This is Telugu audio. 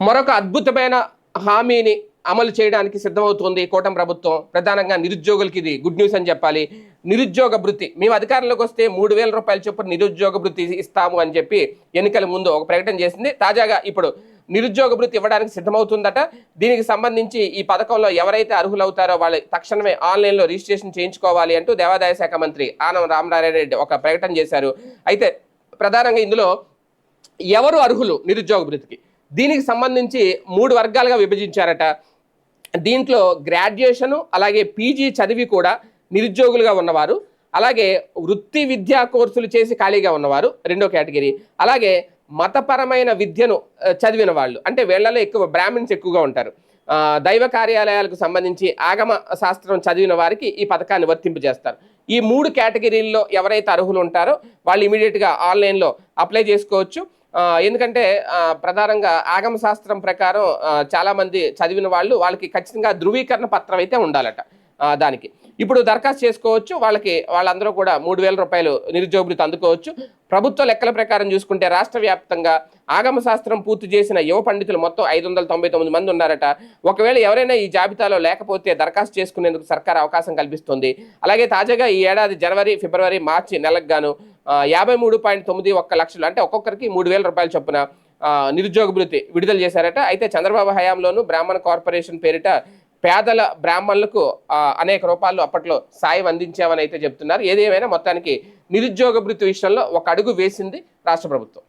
మరొక అద్భుతమైన హామీని అమలు చేయడానికి సిద్ధమవుతోంది కూటమి ప్రభుత్వం. ప్రధానంగా నిరుద్యోగులకి ఇది గుడ్ న్యూస్ అని చెప్పాలి. నిరుద్యోగ భృతి. మేము అధికారంలోకి వస్తే మూడు వేల రూపాయల చొప్పున నిరుద్యోగ భృతి ఇస్తాము అని చెప్పి ఎన్నికల ముందు ఒక ప్రకటన చేసింది. తాజాగా ఇప్పుడు నిరుద్యోగ భృతి ఇవ్వడానికి సిద్ధమవుతుందట. దీనికి సంబంధించి ఈ పథకంలో ఎవరైతే అర్హులవుతారో వాళ్ళు తక్షణమే ఆన్లైన్లో రిజిస్ట్రేషన్ చేయించుకోవాలి అంటూ దేవాదాయ శాఖ మంత్రి ఆనం రామనారాయణ రెడ్డి ఒక ప్రకటన చేశారు. అయితే ప్రధానంగా ఇందులో ఎవరు అర్హులు నిరుద్యోగ భృతికి? దీనికి సంబంధించి మూడు వర్గాలుగా విభజించారట. దీంట్లో గ్రాడ్యుయేషను అలాగే పీజీ చదివి కూడా నిరుద్యోగులుగా ఉన్నవారు అలాగే వృత్తి విద్యా కోర్సులు చేసి ఖాళీగా ఉన్నవారు రెండో కేటగిరీ. అలాగే మతపరమైన విద్యను చదివిన వాళ్ళు. అంటే వీళ్ళలో ఎక్కువ బ్రాహ్మిన్స్ ఎక్కువగా ఉంటారు. దైవ కార్యాలయాలకు సంబంధించి ఆగమ శాస్త్రం చదివిన వారికి ఈ పథకాన్ని వర్తింపజేస్తారు ఈ మూడు కేటగిరీల్లో ఎవరైతే అర్హులు ఉంటారో వాళ్ళు ఇమీడియట్గా ఆన్లైన్లో అప్లై చేసుకోవచ్చు. ఎందుకంటే ప్రధానంగా ఆగమ శాస్త్రం ప్రకారం చాలామంది చదివిన వాళ్ళు వాళ్ళకి ఖచ్చితంగా ధృవీకరణ పత్రం అయితే ఉండాలట దానికి. ఇప్పుడు దరఖాస్తు చేసుకోవచ్చు వాళ్ళకి వాళ్ళందరూ కూడా మూడు వేల రూపాయలు నిరుద్యోగులు అందుకోవచ్చు. ప్రభుత్వ లెక్కల ప్రకారం చూసుకుంటే రాష్ట్ర వ్యాప్తంగా ఆగమ శాస్త్రం పూర్తి చేసిన యువ పండితులు మొత్తం ఐదు వందల తొంభై తొమ్మిది మంది ఉన్నారట. ఒకవేళ ఎవరైనా ఈ జాబితాలో లేకపోతే దరఖాస్తు చేసుకునేందుకు సర్కార్ అవకాశం కల్పిస్తుంది. అలాగే తాజాగా ఈ ఏడాది జనవరి ఫిబ్రవరి మార్చి నెలకు గాను యాభై మూడు పాయింట్ తొమ్మిది ఒక్క లక్షలు. అంటే ఒక్కొక్కరికి మూడు వేల రూపాయల చొప్పున నిరుద్యోగ భృతి విడుదల చేశారట. అయితే చంద్రబాబు హయాంలోను బ్రాహ్మణ కార్పొరేషన్ పేరిట పేదల బ్రాహ్మణులకు అనేక రూపాయలు అప్పట్లో సాయం అందించామని అయితే చెప్తున్నారు. ఏదేమైనా మొత్తానికి నిరుద్యోగ భృతి విషయంలో ఒక అడుగు వేసింది రాష్ట్ర ప్రభుత్వం.